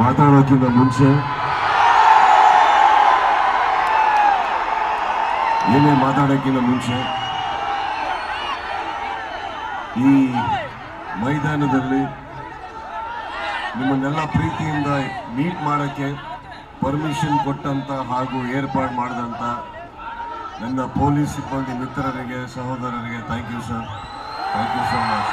ಮಾತಾಡೋಕ್ಕಿಂತ ಮುಂಚೆ ಏನೇ ಮಾತಾಡೋಕ್ಕಿಂತ ಮುಂಚೆ ಈ ಮೈದಾನದಲ್ಲಿ ನಿಮ್ಮನ್ನೆಲ್ಲ ಪ್ರೀತಿಯಿಂದ ಮೀಟ್ ಮಾಡೋಕ್ಕೆ ಪರ್ಮಿಷನ್ ಕೊಟ್ಟಂತ ಹಾಗೂ ಏರ್ಪಾಡು ಮಾಡಿದಂಥ ನನ್ನ ಪೊಲೀಸ್ ಸಿಬ್ಬಂದಿ ಮಿತ್ರರಿಗೆ, ಸಹೋದರರಿಗೆ thank you sir thank you so much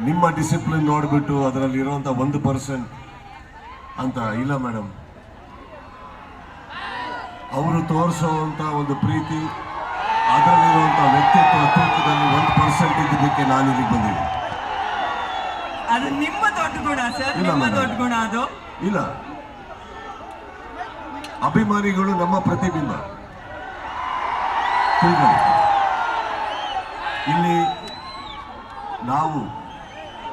ನಿಮ್ಮ ಡಿಸಿಪ್ಲಿನ್ ನೋಡಿಬಿಟ್ಟು ಅದರಲ್ಲಿ ಇರುವಂಥ ಒಂದು ಪರ್ಸೆಂಟ್ ಅಂತ ಇಲ್ಲ ಮೇಡಮ್ ಅವರು ತೋರಿಸುವಂಥ ಒಂದು ಪ್ರೀತಿ ಅದರಲ್ಲಿರುವಂಥ ವ್ಯಕ್ತಿತ್ವ ತೂಕದಲ್ಲಿ ಒಂದು ಪರ್ಸೆಂಟ್ ಇದ್ದಿದ್ದಕ್ಕೆ ನಾನು ಇಲ್ಲಿಗೆ ಬಂದಿದ್ದೀನಿ. ಅದು ನಿಮ್ಮ ದೊಡ್ಡ ಗುಣ ಸರ್ ಇಲ್ಲ ನಿಮ್ಮ. ದೊಡ್ಡ ಗುಣ ಅದು. ಇಲ್ಲ. ಅಭಿಮಾನಿಗಳು ನಮ್ಮ ಪ್ರತಿಬಿಂಬ. ಇಲ್ಲಿ ನಾವು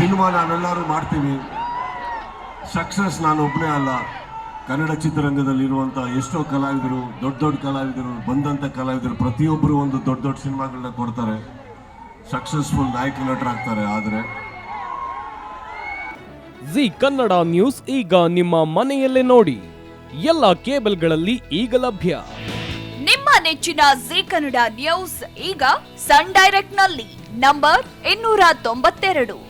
ಸಿನಿಮಾ ನಾವೆಲ್ಲರೂ ಮಾಡ್ತೀವಿ. ಸಕ್ಸಸ್ ನಾನು ಒಬ್ಬನೇ ಅಲ್ಲ. ಕನ್ನಡ ಚಿತ್ರರಂಗದಲ್ಲಿ ಇರುವಂಥ ಎಷ್ಟೋ ಕಲಾವಿದರು ದೊಡ್ಡ ದೊಡ್ಡ ಕಲಾವಿದರು ಬಂದಂಥ ಕಲಾವಿದರು ಪ್ರತಿಯೊಬ್ಬರು ಒಂದು ದೊಡ್ಡ ದೊಡ್ಡ ಸಿನಿಮಾಗಳನ್ನ ಕೊಡ್ತಾರೆ. ಸಕ್ಸಸ್ಫುಲ್ ನಾಯಕ ನಟರಾಗ್ತಾರೆ ಆದರೆ. ಜಿ ಕನ್ನಡ ನ್ಯೂಸ್ ಈಗ ನಿಮ್ಮ ಮನೆಯಲ್ಲೇ ನೋಡಿ. ಎಲ್ಲ ಕೇಬಲ್ಗಳಲ್ಲಿ ಈಗ ಲಭ್ಯ. ನಿಮ್ಮ ನೆಚ್ಚಿನ ಜಿ ಕನ್ನಡ ನ್ಯೂಸ್ ಈಗ ಸನ್ ಡೈರೆಕ್ಟ್ನಲ್ಲಿ ನಂಬರ್ ಇನ್ನೂರ ತೊಂಬತ್ತೆರಡು.